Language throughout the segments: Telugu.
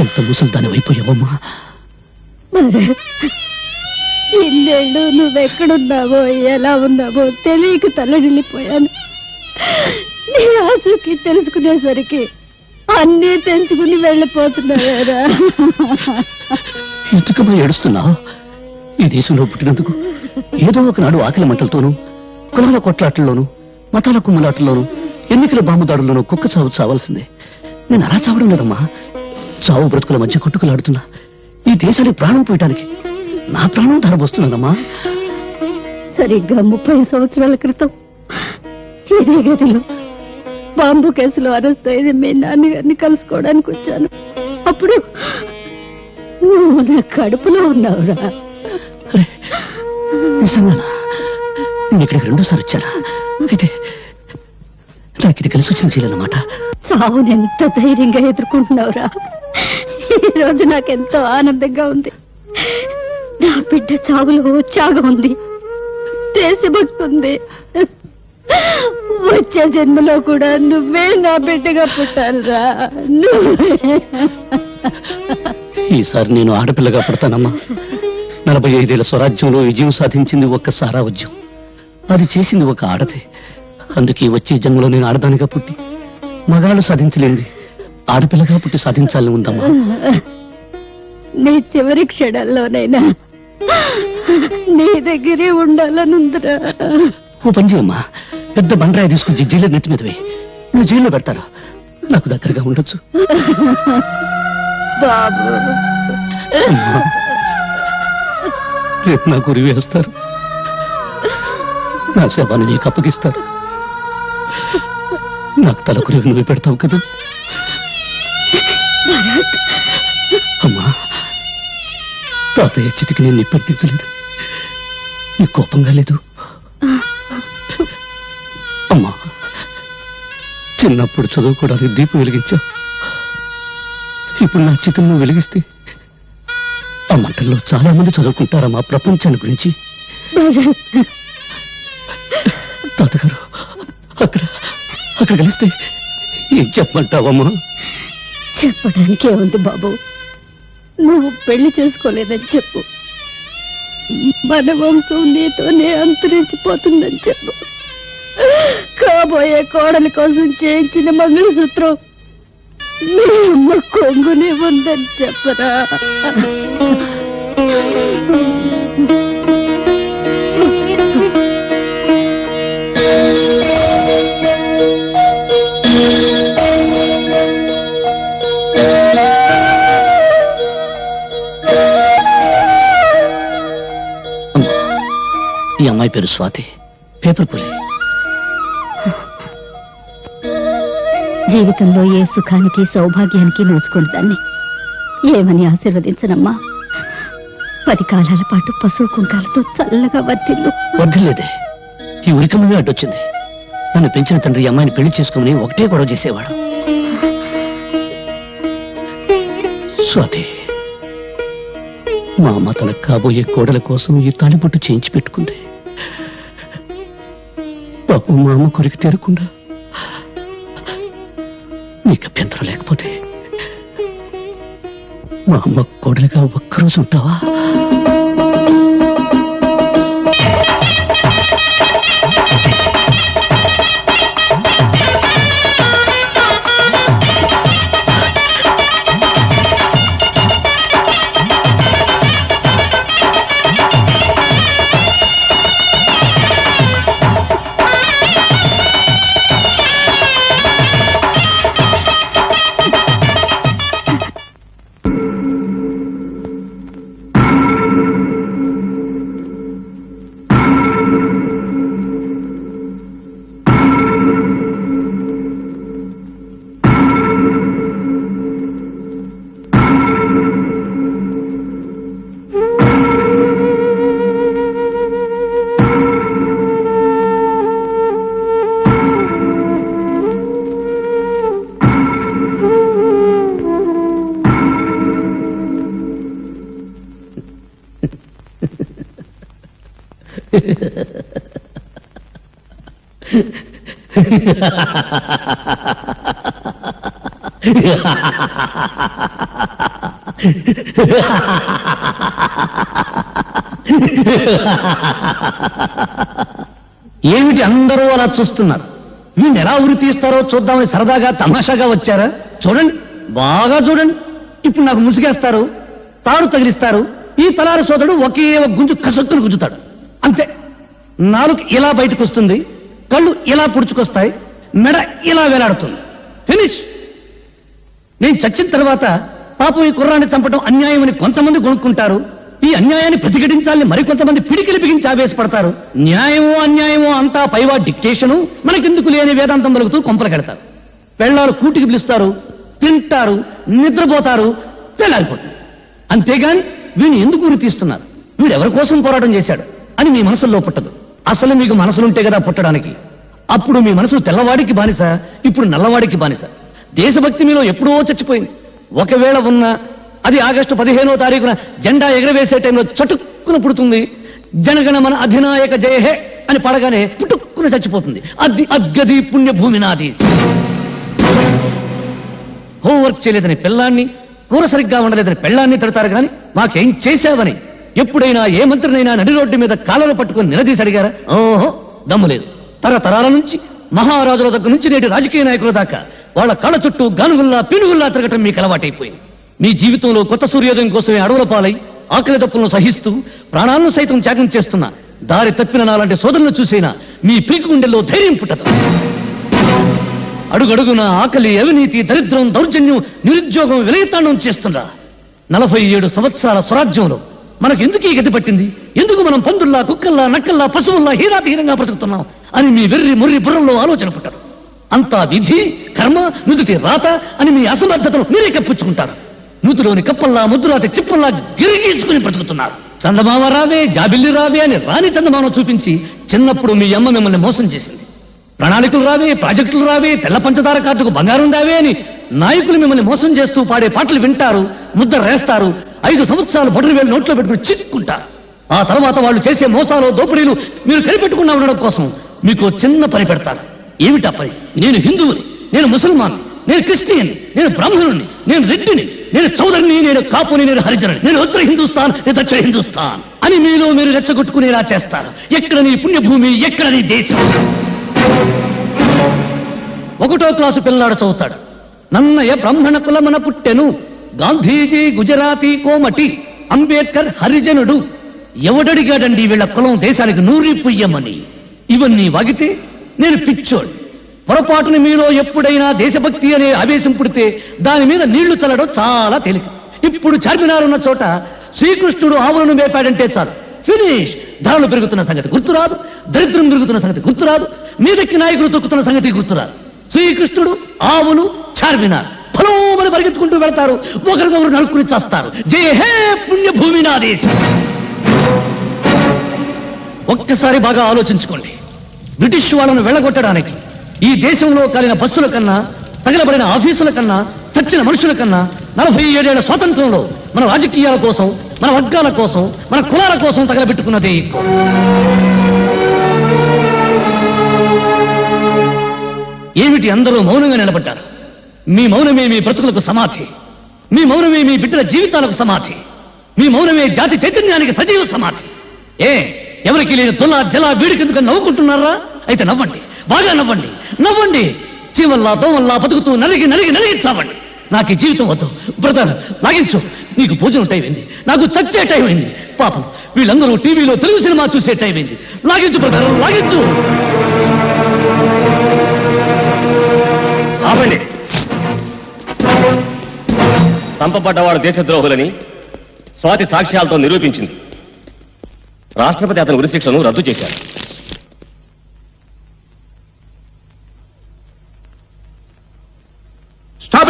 ఎంత ముసల్దాని అయిపోయావమ్మా? మరి ఇన్నేళ్ళు నువ్వెక్కడున్నావో ఎలా ఉన్నావో తెలియక తల్లడిల్లిపోయాను. నీ ఆచూకి తెలుసుకునేసరికి అన్నీ తెంచుకుని వెళ్ళిపోతున్నావేరా ఎందుకమ్మా ఏడుస్తున్నావు ఈ దేశంలో పుట్టినందుకు ఏదో ఒకనాడు ఆకలి మంటలతోనూ కులాల కొట్లాటల్లోనూ మతాల కుమ్ములాటల్లోనూ ఎన్నికల బాంబుదాడుల్లోనూ కుక్క చావు చావాల్సిందే. నేను అలా చావడం లేదమ్మా. చావు బ్రతుకుల మధ్య కొట్టుకులాడుతున్నా. ఈ దేశానికి ప్రాణం పోయటానికి నా ప్రాణం ధరబోస్తున్నానమ్మా. సరిగ్గా ముప్పై సంవత్సరాల క్రితం ఇదే గదిలో బాంబు కేసులో అరెస్ట్ అయిన మీ నాన్నగారిని కలుసుకోవడానికి వచ్చాను. అప్పుడు నువ్వు నా కడుపులో ఉన్నావురా. అరే, నిజంగానా? నేను ఇక్కడికి రెండోసారి వచ్చానా? అయితే నాకు ఇది కలిసి వచ్చిన చేయాలన్నమాట చావుని ఎంత ధైర్యంగా ఎదుర్కొంటున్నావురా? ఈ రోజు నాకెంతో ఆనందంగా ఉంది. నా బిడ్డ చావులో ఉత్సాహం ఉంది. దేశభక్తి ఉంది వచ్చే జన్మలో కూడా నువ్వే నా బిడ్డగా పుట్టాలిరా. నువ్వే. ఈసారి నేను ఆడపిల్లగా పడతానమ్మా. నలభై ఐదేళ్ళ స్వరాజ్యంలో విజయం సాధించింది ఒక్క సారావజ్యం. అది చేసింది ఒక ఆడదే అందుకే వచ్చే జన్మలో నేను ఆడదానిగా పుట్టి మగాళ్ళు సాధించలేంది ఆడపిల్లగా పుట్టి సాధించాలని ఉందమ్మా. నీ చివరి క్షణాల్లోనైనా నీ దగ్గరే ఉండాలనుందిరా. ఓ పని చేయమ్మా. పెద్ద బండరాయి తీసుకుని జైల్లో నెత్తి మీద వేయి. నువ్వు జైల్లో పెడతారా? నాకు దగ్గరగా ఉండొచ్చు. బాబు. రేపు నా గురి వేస్తారు. నా శవాన్ని నీకు అప్పగిస్తారు. నాకు తల కురివి నువ్వు పెడతావు కదా. అమ్మా తాతయ్య చితికి నేను నిప్పట్టించలేదు నీ కోపంగా లేదు? అమ్మా చిన్నప్పుడు చదువుకోవడానికి దీపం వెలిగించావు ఇప్పుడు నా చితం నువ్వు వెలిగిస్తే ఆ మంటల్లో చాలా మంది చదువుకుంటారమ్మా ప్రపంచాన్ని గురించి? తాతగారు అక్కడ అక్కడ కలిస్తే ఏం చెప్పమంటావమ్మా? చెప్పడానికే ఉంది బాబు. నువ్వు పెళ్ళి చేసుకోలేదని చెప్పు. మన వంశం నీతోనే అంతరించిపోతుందని చెప్పు. కాబోయే కోడలి కోసం చేయించిన మంగళసూత్రం మీ అమ్మ కొంగునే ఉందని చెప్పరా. అమ్మాయి పేరు స్వాతి. పేపర్ పులి. జీవితంలో ఏ సుఖానికి సౌభాగ్యానికి నోచుకుని దాన్ని ఏమని ఆశీర్వదించనమ్మా? పది కాలాల పాటు పశువు కుంకాలతో చల్లగా వర్తిల్లు వద్దులేదే ఈ ఉరికమే అడ్డొచ్చింది. నన్ను పెంచిన తండ్రి అమ్మాయిని పెళ్ళి చేసుకోమని ఒకటే గొడవ చేసేవాడు. స్వాతి మా అమ్మ తన కాబోయే కోడల కోసం ఈ తాళిబొట్టు చేయించి పెట్టుకుంది. పాపం మా అమ్మ కొరికి తీరకుండా. నీకు అభ్యంతరం లేకపోతే మా అమ్మ కోడలిగా ఒక్కరోజు ఉంటావా? ఏమిటి అందరూ అలా చూస్తున్నారు? వీళ్ళు ఎలా ఉరి తీస్తారో చూద్దామని సరదాగా తమాషాగా వచ్చారా? చూడండి బాగా చూడండి. ఇప్పుడు నాకు ముసిగేస్తారు తాడు తగిలిస్తారు. ఈ తలారి సోదరుడు ఒకే ఒక గుంజు కసక్కును గుంజుతాడు. అంతే. నాలుగు ఇలా బయటకు వస్తుంది కళ్ళు ఇలా పుడుచుకొస్తాయి మెడ ఇలా వేలాడుతుంది. ఫినిష్ నేను చచ్చిన తర్వాత పాపం ఈ కుర్రాన్ని చంపడం అన్యాయమని కొంతమంది కొనుక్కుంటారు ఈ అన్యాయాన్ని ప్రతిఘటించాలని మరికొంతమంది పిడికిలి బిగించి ఆవేశపడతారు. న్యాయమో అన్యాయమో అంతా పైవా డిక్టేషను మనకెందుకు లేని వేదాంతం పలుకుతూ కొంపలకెడతారు పెళ్ళాలు కూటికి పిలుస్తారు తింటారు నిద్రపోతారు తెల్లారిపోతుంది అంతేగాని వీడిని ఎందుకు ఉరి తీస్తున్నారు? వీడెవరి కోసం పోరాటం చేశాడు? అని మీ మనసులో పుట్టదు. అసలు మీకు మనసులుంటే కదా పుట్టడానికి. అప్పుడు మీ మనసు తెల్లవాడికి బానిస ఇప్పుడు నల్లవాడికి బానిస. దేశభక్తి మీలో ఎప్పుడో చచ్చిపోయింది. ఒకవేళ ఉన్న అది ఆగస్టు పదిహేనో తారీఖున జెండా ఎగరవేసే టైంలో చటుక్కున పుడుతుంది. జనగణ మన అధినాయక జయహే అని పడగానే పుట్టుక్కున చచ్చిపోతుంది. అది అద్గది పుణ్యభూమి నాది హోంవర్క్ చేయలేదని పిల్లాన్ని కూర సరిగ్గా ఉండలేదని పెళ్ళాన్ని తిడతారు కానీ మాకేం చేశావని ఎప్పుడైనా ఏ మంత్రినైనా నడి రోడ్డు మీద కాళ్ళను పట్టుకుని నిలదీసి అడిగారా ఓహో. దమ్ము లేదు తరతరాల నుంచి మహారాజుల దగ్గర నుంచి నేటి రాజకీయ నాయకుల దాకా వాళ్ళ కళ్ళ చుట్టూ గానుగుల్లా పినుగుల్లా తిరగటం మీకు అలవాటైపోయింది. మీ జీవితంలో కొత్త సూర్యోదయం కోసమే అడవుల పాలై ఆకలి తప్పులను సహిస్తూ ప్రాణాలను సైతం త్యాగం చేస్తున్న దారి తప్పిన నాలాంటి సోదరులను చూసైనా మీ పీకు గుండెల్లో ధైర్యం పుట్టదు. అడుగడుగున ఆకలి అవినీతి దరిద్రం దౌర్జన్యం నిరుద్యోగం విలయతాండం చేస్తుందా నలభై ఏడు సంవత్సరాల స్వరాజ్యంలో మనకు ఎందుకు ఈ గతి పట్టింది? ఎందుకు మనం పందుల్లా కుక్కల్లా నక్కల్లా పశువుల్లా హీరాతిహీనంగా బ్రతుకుతున్నాం? అని మీ వెర్రి ముర్రి బుర్రంలో ఆలోచన పుట్టారు అంతా విధి కర్మ నుదుటి రాత అని మీ అసమర్థతను మీరే కప్పించుకుంటారు. నూతిలోని కప్పల్లా ముద్దురాతి చిప్పల్లా గిరిగీసుకుని బ్రతుకుతున్నారు. చందమామ రావే జాబిల్లి రావే అని రాని చందమామ చూపించి చిన్నప్పుడు మీ అమ్మ మిమ్మల్ని మోసం చేసింది. ప్రణాళికలు రావే ప్రాజెక్టులు రావే తెల్ల పంచదార కార్డుకు బంగారం రావే అని నాయకులు మిమ్మల్ని మోసం చేస్తూ పాడే పాటలు వింటారు ముద్ర రేస్తారు ఐదు సంవత్సరాలు బొటరు వేలు నోట్లో పెట్టుకుని చిక్కుంటారు ఆ తర్వాత వాళ్ళు చేసే మోసాలు దోపిడీలు మీరు కనిపెట్టుకున్నా ఉండడం కోసం మీకు చిన్న పని పెడతారు ఏమిటా పని? నేను హిందువుని నేను ముసల్మాన్ నేను క్రిస్టియన్ నేను బ్రాహ్మణుని నేను రెడ్డిని నేను చౌదరిని నేను కాపుని నేను హరిజనుని నేను ఉత్తర హిందుస్థాన్ నేను దక్షిణ హిందుస్థాన్ అని మీలో మీరు రెచ్చగొట్టుకునేలా చేస్తారు ఎక్కడ నీ పుణ్యభూమి ఎక్కడ నీ దేశం? ఒకటో క్లాసు పిల్లనాడు చదువుతాడు. నన్నయ బ్రాహ్మణ కులమన పుట్టెను. గాంధీజీ గుజరాతీ కోమటి అంబేద్కర్ హరిజనుడు. ఎవడడిగాడండి వీళ్ళ కులం దేశానికి నూరి పుయ్యమని? ఇవన్నీ వాగితే నేను పిచ్చోడు పొరపాటున మీలో ఎప్పుడైనా దేశభక్తి అనే ఆవేశం పుడితే దాని మీద నీళ్ళు చల్లడం చాలా తేలిక. ఇప్పుడు చార్మినార్ ఉన్న చోట శ్రీకృష్ణుడు ఆవులను మేపాడంటే చాలు. ఫినిష్! ధరలు పెరుగుతున్న సంగతి గుర్తురాదు దరిద్రం పెరుగుతున్న సంగతి గుర్తురాదు మీదకి నాయకులు తొక్కుతున్న సంగతి గుర్తురాదు. శ్రీకృష్ణుడు ఆవులు చార్మినార్. ఫలోమని పరిగెత్తుకుంటూ వెళ్తారు. ఒకరికొకరు నలుకుని చేస్తారు. జయ హే పుణ్యభూమి నా దేశం. ఒక్కసారి బాగా ఆలోచించుకోండి. బ్రిటిష్ వాళ్ళను వెళ్ళగొట్టడానికి ఈ దేశంలో కలిగిన బస్సుల కన్నా తగలబడిన ఆఫీసుల కన్నా చచ్చిన మనుషుల కన్నా నలభై ఏడేళ్ళ స్వాతంత్రంలో మన రాజకీయాల కోసం మన వర్గాల కోసం మన కులాల కోసం తగలబెట్టుకున్నది ఏమిటి అందరూ మౌనంగా నిలబడ్డారు? మీ మౌనమే మీ బ్రతుకులకు సమాధి. మీ మౌనమే మీ బిడ్డల జీవితాలకు సమాధి. మీ మౌనమే జాతి చైతన్యానికి సజీవ సమాధి. ఏ ఎవరికి లేని తుల జల వీడికెందుకు నవ్వుకుంటున్నారా? అయితే నవ్వండి బాగా నవ్వండి. నవ్వండి. చీవల్లా దోమల్లా బతుకుతూ నలిగి నలిగి నలిగి చావండి. నాకు ఈ జీవితం వద్దు. బ్రదర్ లాగించు. నీకు భోజనం టైం అయింది. నాకు చచ్చే టైం అయింది. పాపం వీళ్ళందరూ టీవీలో తెలుగు సినిమా చూసే టైం అయింది. లాగించు బ్రదర్ లాగించు. ఆపండి. చంపబడ్డవాడు దేశద్రోహులని స్వాతి సాక్ష్యాలతో నిరూపించింది. రాష్ట్రపతి అతని ఉరిశిక్షను రద్దు చేశారు. Stop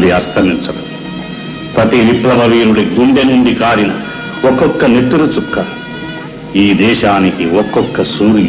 అది అస్తమించదు. ప్రతి విప్లవ వీరుడి గుండె నుండి కారిన ఒక్కొక్క నెత్తురు చుక్క ఈ దేశానికి ఒక్కొక్క సూర్యుడు.